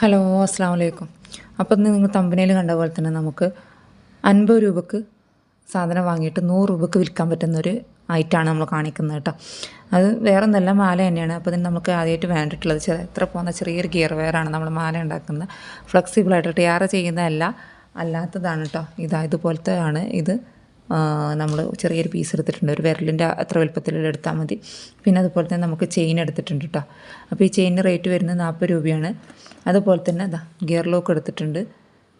Hello അസ്സാം വലൈക്കും അപ്പോൾ ഇന്ന് നിങ്ങൾ തമ്പനയിൽ കണ്ട പോലെ തന്നെ നമുക്ക് അൻപത് രൂപക്ക് സാധനം വാങ്ങിയിട്ട് നൂറ് രൂപക്ക് വിൽക്കാൻ പറ്റുന്ന ഒരു ഐറ്റാണ് നമ്മൾ കാണിക്കുന്നത് കേട്ടോ. അത് വേറെ ഒന്നല്ല മാല തന്നെയാണ്. അപ്പോൾ ഇതിന് നമുക്ക് ആദ്യമായിട്ട് വേണ്ടിയിട്ടുള്ളത് ചെറിയ എത്ര പോകുന്ന ചെറിയൊരു ഗിയർ വെയറാണ് നമ്മൾ മാല ഉണ്ടാക്കുന്നത്. ഫ്ലെക്സിബിളായിട്ട് ടിയാറ് ചെയ്യുന്നതല്ല അല്ലാത്തതാണ് കേട്ടോ. ഇതാ ഇതുപോലത്തെ ആണ് ഇത് നമ്മൾ ചെറിയൊരു പീസ് എടുത്തിട്ടുണ്ട്. ഒരു വിരലിന്റെ അത്ര വലുപ്പത്തിൽ എടുത്താൽ മതി. പിന്നെ അതുപോലെ തന്നെ നമുക്ക് ചെയിൻ എടുത്തിട്ടുണ്ട് കേട്ടോ അപ്പോൾ ഈ ചെയിനിന് റേറ്റ് വരുന്നത് നാൽപ്പത് രൂപയാണ്. അതുപോലെ തന്നെ അതാ ഗിയർ ലോക്ക് എടുത്തിട്ടുണ്ട്.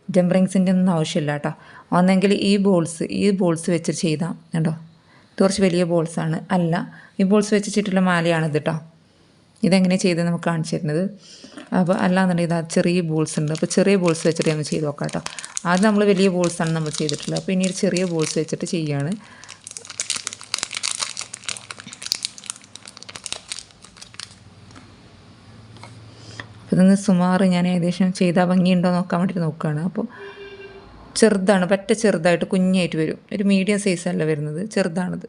ജംപറിങ്സിന്റെ ഒന്നും ആവശ്യമില്ല കേട്ടോ ഒന്നെങ്കിൽ ഈ ബോൾസ് ഈ ബോൾസ് വെച്ച് ചെയ്താൽ കേട്ടോ ഇത് കുറച്ച് വലിയ ബോൾസാണ് അല്ല ഈ ബോൾസ് വെച്ചിട്ടുള്ള മാലയാണിത് കേട്ടോ ഇതെങ്ങനെ ചെയ്ത് നമുക്ക് കാണിച്ചു തരുന്നത്. അപ്പോൾ അല്ലാന്നുണ്ടെങ്കിൽ ഇതാ ചെറിയ ബോൾസ് ഉണ്ട്. അപ്പോൾ ചെറിയ ബോൾസ് വെച്ചിട്ട് നമ്മൾ ചെയ്ത് നോക്കാം കേട്ടോ. ആദ്യം നമ്മൾ വലിയ ബോൾസാണ് നമ്മൾ ചെയ്തിട്ടുള്ളത്. അപ്പോൾ ഇനി ഒരു ചെറിയ ബോൾസ് വെച്ചിട്ട് ചെയ്യുകയാണ് അപ്പോൾ ഇതൊന്ന് സുമാറ് ഞാൻ ഏകദേശം ചെയ്താൽ ഭംഗിയുണ്ടോ നോക്കാൻ വേണ്ടിയിട്ട് നോക്കുകയാണ്. അപ്പോൾ ചെറുതാണ്. പറ്റ ചെറുതായിട്ട് കുഞ്ഞായിട്ട് വരും. ഒരു മീഡിയം സൈസല്ല വരുന്നത്. ചെറുതാണിത്.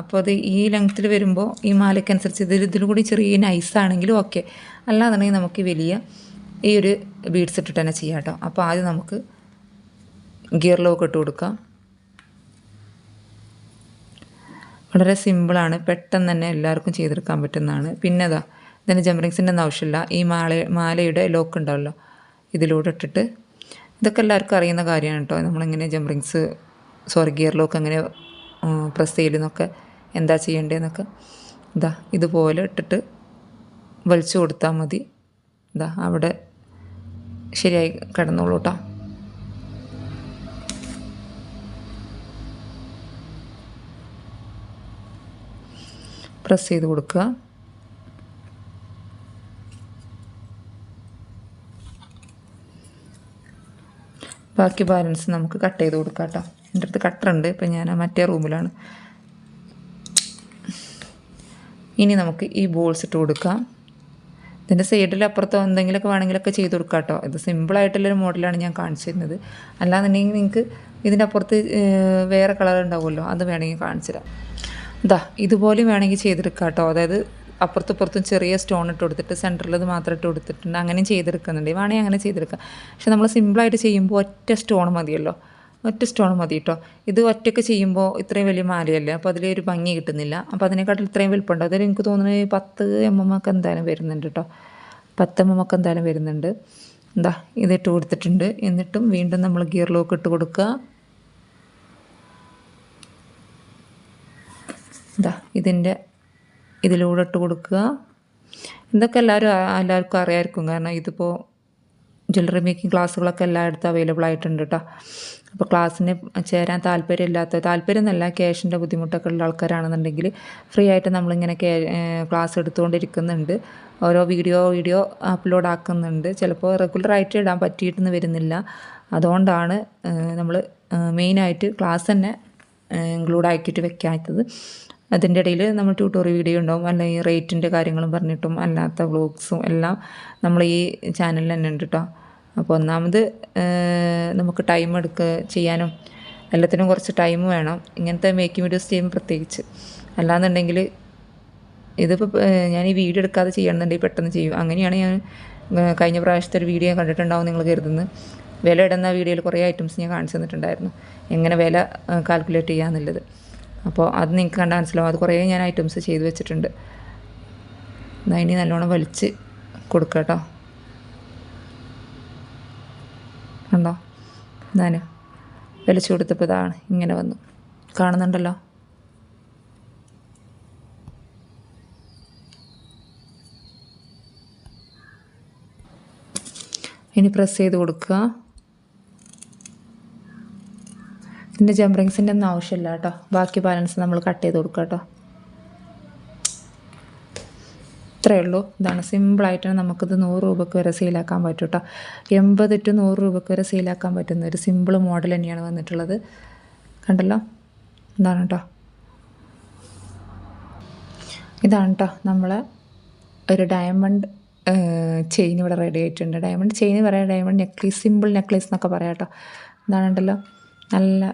അപ്പോൾ അത് ഈ ലെങ്ത്തിൽ വരുമ്പോൾ ഈ മാലയ്ക്കനുസരിച്ച് ഇതിൽ ഇതിൽ കൂടി ചെറിയ നൈസ് നൈസാണെങ്കിലും ഓക്കെ അല്ലാന്നുണ്ടെങ്കിൽ നമുക്ക് വലിയ ഈ ഒരു ബീഡ്സ് ഇട്ടിട്ട് തന്നെ ചെയ്യാം കേട്ടോ. അപ്പോൾ ആദ്യം നമുക്ക് ഗിയർ ലോക്ക് ഇട്ട് കൊടുക്കാം. വളരെ സിമ്പിളാണ് പെട്ടെന്ന് തന്നെ എല്ലാവർക്കും ചെയ്തെടുക്കാൻ പറ്റുന്നതാണ്. പിന്നെ അതാ ഇതിന് ജംറിങ്സിന്റെ ഒന്നും ആവശ്യമില്ല. ഈ മാല മാലയുടെ ലോക്ക് ഉണ്ടാവല്ലോ ഇതിലൂടെ ഇട്ടിട്ട്. ഇതൊക്കെ എല്ലാവർക്കും അറിയുന്ന കാര്യമാണ് കേട്ടോ. നമ്മളെങ്ങനെ ജംറിങ്സ് സോറി ഗിയർ ലോക്ക് എങ്ങനെ പ്രസ് ചെയ്യലെന്നൊക്കെ എന്താ ചെയ്യേണ്ടതെന്നൊക്കെ ഇതാ ഇതുപോലെ ഇട്ടിട്ട് വലിച്ചു കൊടുത്താൽ മതി. ഇതാ അവിടെ ശരിയായി കിടന്നോളൂ കേട്ടോ പ്രസ് ചെയ്ത് കൊടുക്കുക. ബാക്കി ബാലൻസ് നമുക്ക് കട്ട് ചെയ്ത് കൊടുക്കാം കേട്ടോ എന്റെ അടുത്ത് കട്ടറുണ്ട് ഇപ്പം ഞാൻ മറ്റേ റൂമിലാണ്. ഇനി നമുക്ക് ഈ ബോൾസ് ഇട്ട് കൊടുക്കാം. ഇതിന്റെ സൈഡിൽ അപ്പുറത്തോ എന്തെങ്കിലുമൊക്കെ വേണമെങ്കിലൊക്കെ ചെയ്ത് കൊടുക്കാം കേട്ടോ ഇത് സിമ്പിളായിട്ടുള്ളൊരു മോഡലാണ് ഞാൻ കാണിച്ചു തരുന്നത് അല്ലാന്നുണ്ടെങ്കിൽ നിങ്ങൾക്ക് ഇതിന്റെ അപ്പുറത്ത് വേറെ കളർ ഉണ്ടാവുമല്ലോ അത് വേണമെങ്കിൽ കാണിച്ചു തരാം. ഇതാ ഇതുപോലെ വേണമെങ്കിൽ ചെയ്തെടുക്കാം കേട്ടോ അതായത് അപ്പുറത്തും ഇപ്പുറത്തും ചെറിയ സ്റ്റോൺ ഇട്ട് കൊടുത്തിട്ട് സെന്ററിൽ ഇത് മാത്രം ഇട്ട് കൊടുത്തിട്ടുണ്ട്. അങ്ങനെയും ചെയ്തെടുക്കുന്നുണ്ട്. വേണമെങ്കിൽ അങ്ങനെ ചെയ്തെടുക്കാം. പക്ഷെ നമ്മൾ സിമ്പിളായിട്ട് ചെയ്യുമ്പോൾ ഒറ്റ സ്റ്റോൺ മതിയല്ലോ. ഒറ്റ സ്റ്റോൺ മതി കേട്ടോ ഇത് ഒറ്റയ്ക്ക് ചെയ്യുമ്പോൾ ഇത്രയും വലിയ മാലയല്ലേ? അപ്പോൾ അതിലൊരു ഭംഗി കിട്ടുന്നില്ല. അപ്പോൾ അതിനെക്കാട്ടിൽ ഇത്രയും വലുപ്പമുണ്ട് അതിൽ എനിക്ക് തോന്നുന്നത് പത്ത് എം എം ഒക്കെ എന്തായാലും വരുന്നുണ്ട് കേട്ടോ പത്ത് എം എം ഒക്കെ എന്തായാലും വരുന്നുണ്ട്. എന്താ ഇതിട്ട് കൊടുത്തിട്ടുണ്ട്. എന്നിട്ടും വീണ്ടും നമ്മൾ ഗിയർ ലോക്ക് ഇട്ട് കൊടുക്കുക. എന്താ ഇതിന്റെ ഇതിലൂടെ ഇട്ട് കൊടുക്കുക. ഇതൊക്കെ എല്ലാവരും എല്ലാവർക്കും അറിയാമായിരിക്കും കാരണം ഇതിപ്പോൾ ജ്വല്ലറി മേക്കിംഗ് ക്ലാസ്സുകളൊക്കെ എല്ലായിടത്തും അവൈലബിൾ ആയിട്ടുണ്ട് കേട്ടോ അപ്പോൾ ക്ലാസ്സിന് ചേരാൻ താല്പര്യമില്ലാത്ത താല്പര്യം എന്നല്ല ക്യാഷിന്റെ ബുദ്ധിമുട്ടൊക്കെ ഉള്ള ആൾക്കാരാണെന്നുണ്ടെങ്കിൽ ഫ്രീ ആയിട്ട് നമ്മളിങ്ങനെ ക്ലാസ് എടുത്തുകൊണ്ടിരിക്കുന്നുണ്ട്. ഓരോ വീഡിയോ വീഡിയോ അപ്ലോഡ് ആക്കുന്നുണ്ട്. ചിലപ്പോൾ റെഗുലറായിട്ട് ഇടാൻ പറ്റിയിട്ടെന്ന് വരുന്നില്ല. അതുകൊണ്ടാണ് നമ്മൾ മെയിനായിട്ട് ക്ലാസ് തന്നെ ഇൻക്ലൂഡ് ആക്കിയിട്ട് വെക്കാത്തത്. അതിന്റെ ഇടയിൽ നമ്മൾ ട്യൂട്ടോറിയൽ വീഡിയോ ഉണ്ടാവും. അല്ലെങ്കിൽ റേറ്റിന്റെ കാര്യങ്ങളും പറഞ്ഞിട്ടും അല്ലാത്ത വ്ളോഗ്സും എല്ലാം നമ്മൾ ഈ ചാനലിൽ തന്നെ ഉണ്ട് കേട്ടോ അപ്പോൾ ഒന്നാമത് നമുക്ക് ടൈം എടുക്കുക ചെയ്യാനും എല്ലാത്തിനും കുറച്ച് ടൈം വേണം. ഇങ്ങനത്തെ മേക്കിംഗ് വീഡിയോസ് ചെയ്യുമ്പോൾ പ്രത്യേകിച്ച്. അല്ലാന്നുണ്ടെങ്കിൽ ഇതിപ്പോൾ ഞാൻ ഈ വീഡിയോ എടുക്കാതെ ചെയ്യണമെന്നുണ്ടെങ്കിൽ പെട്ടെന്ന് ചെയ്യും. അങ്ങനെയാണ് ഞാൻ കഴിഞ്ഞ പ്രാവശ്യത്തെ ഒരു വീഡിയോ കണ്ടിട്ടുണ്ടാവും നിങ്ങൾ കരുതുന്നത് വില ഇടുന്ന വീഡിയോയിൽ കുറേ ഐറ്റംസ് ഞാൻ കാണിച്ചു തന്നിട്ടുണ്ടായിരുന്നു. എങ്ങനെ വില കാൽക്കുലേറ്റ് ചെയ്യാന്നുള്ളത്. അപ്പോൾ അത് നിങ്ങൾക്ക് കണ്ടാൽ മനസ്സിലാവും അത് കുറേ ഞാൻ ഐറ്റംസ് ചെയ്ത് വെച്ചിട്ടുണ്ട്. ഇനി നല്ലോണം വലിച്ച് കൊടുക്കുക കേട്ടോ. കണ്ടോ? ഞാൻ വലിച്ചു കൊടുത്തപ്പോൾ ഇതാണ് ഇങ്ങനെ വന്നു. കാണുന്നുണ്ടല്ലോ? ഇനി പ്രസ് ചെയ്ത് കൊടുക്കുക. ഇതിന്റെ ജംപറിങ്സിന്റെ ഒന്നും ആവശ്യമില്ല കേട്ടോ. ബാക്കി ബാലൻസ് നമ്മൾ കട്ട് ചെയ്ത് കൊടുക്കുക കേട്ടോ. ഇത്രയേ ഉള്ളൂ. ഇതാണ് സിമ്പിളായിട്ട് നമുക്കിത് നൂറ് രൂപയ്ക്ക് വരെ സെയിലാക്കാൻ പറ്റും കേട്ടോ. എൺപത് ടു നൂറ് രൂപയ്ക്ക് വരെ സെയിലാക്കാൻ പറ്റുന്ന ഒരു സിമ്പിൾ മോഡൽ തന്നെയാണ് വന്നിട്ടുള്ളത്. കണ്ടല്ലോ? എന്താണ് കേട്ടോ. ഇതാണ് കേട്ടോ നമ്മൾ ഒരു ഡയമണ്ട് ചെയിൻ ഇവിടെ റെഡി ആയിട്ടുണ്ട്. ഡയമണ്ട് ചെയിൻ പറയാം ഡയമണ്ട് നെക്ലേസ് സിമ്പിൾ നെക്ലേസ് എന്നൊക്കെ പറയാം കേട്ടോ. ഇതാണുണ്ടല്ലോ നല്ല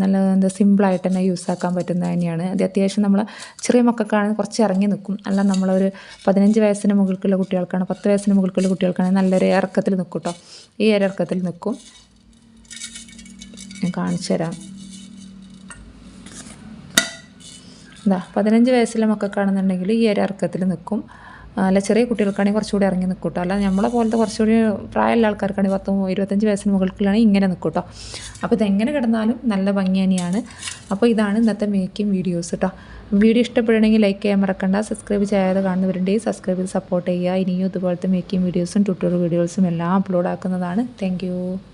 നല്ല എന്താ സിമ്പിളായിട്ട് തന്നെ യൂസ് ആക്കാൻ പറ്റുന്നത് തന്നെയാണ്. അത് അത്യാവശ്യം നമ്മൾ ചെറിയ മക്കൾക്കാണെങ്കിൽ കുറച്ച് ഇറങ്ങി നിൽക്കും അല്ല നമ്മളൊരു പതിനഞ്ച് വയസ്സിന് മുകൾക്കുള്ള കുട്ടികൾക്കാണ് പത്ത് വയസ്സിന് മുകൾക്കുള്ള കുട്ടികൾക്കാണെങ്കിൽ നല്ലൊരു ഇറക്കത്തിൽ നിൽക്കും കേട്ടോ ഈ ഒരു ഇറക്കത്തിൽ നിൽക്കും ഞാൻ കാണിച്ചു തരാം. എന്താ പതിനഞ്ച് വയസ്സിലെ മക്കൾക്കാണെന്നുണ്ടെങ്കിൽ ഈ ഒരു ഇറക്കത്തിൽ നിൽക്കും അല്ല ചെറിയ കുട്ടികൾക്കാണെങ്കിൽ കുറച്ചുകൂടി ഇറങ്ങി നിൽക്കും കേട്ടോ അല്ല നമ്മളെ പോലത്തെ കുറച്ചുകൂടി പ്രായമുള്ള ആൾക്കാർക്കാണെങ്കിൽ പത്ത് ഇരുപത്തഞ്ച് വയസ്സിന് മുകളിലാണെങ്കിൽ ഇങ്ങനെ നിൽക്കൂട്ടോ കേട്ടോ അപ്പോൾ ഇതെങ്ങനെ കിടന്നാലും നല്ല ഭംഗി തന്നെയാണ്. അപ്പോൾ ഇതാണ് ഇന്നത്തെ മേക്കിംഗ് വീഡിയോസ് കേട്ടോ വീഡിയോ ഇഷ്ടപ്പെടുകയാണെങ്കിൽ ലൈക്ക് ചെയ്യാൻ മറക്കണ്ട. സബ്സ്ക്രൈബ് ചെയ്യാതെ കാണുന്നവരുണ്ടെങ്കിൽ സബ്സ്ക്രൈബ് ചെയ്ത് സപ്പോർട്ട് ചെയ്യുക. ഇനിയും ഇതുപോലത്തെ മേക്കിംഗ് വീഡിയോസും ട്യൂട്ടോറിയൽ വീഡിയോസും എല്ലാം അപ്ലോഡ് ആക്കുന്നതാണ്. താങ്ക്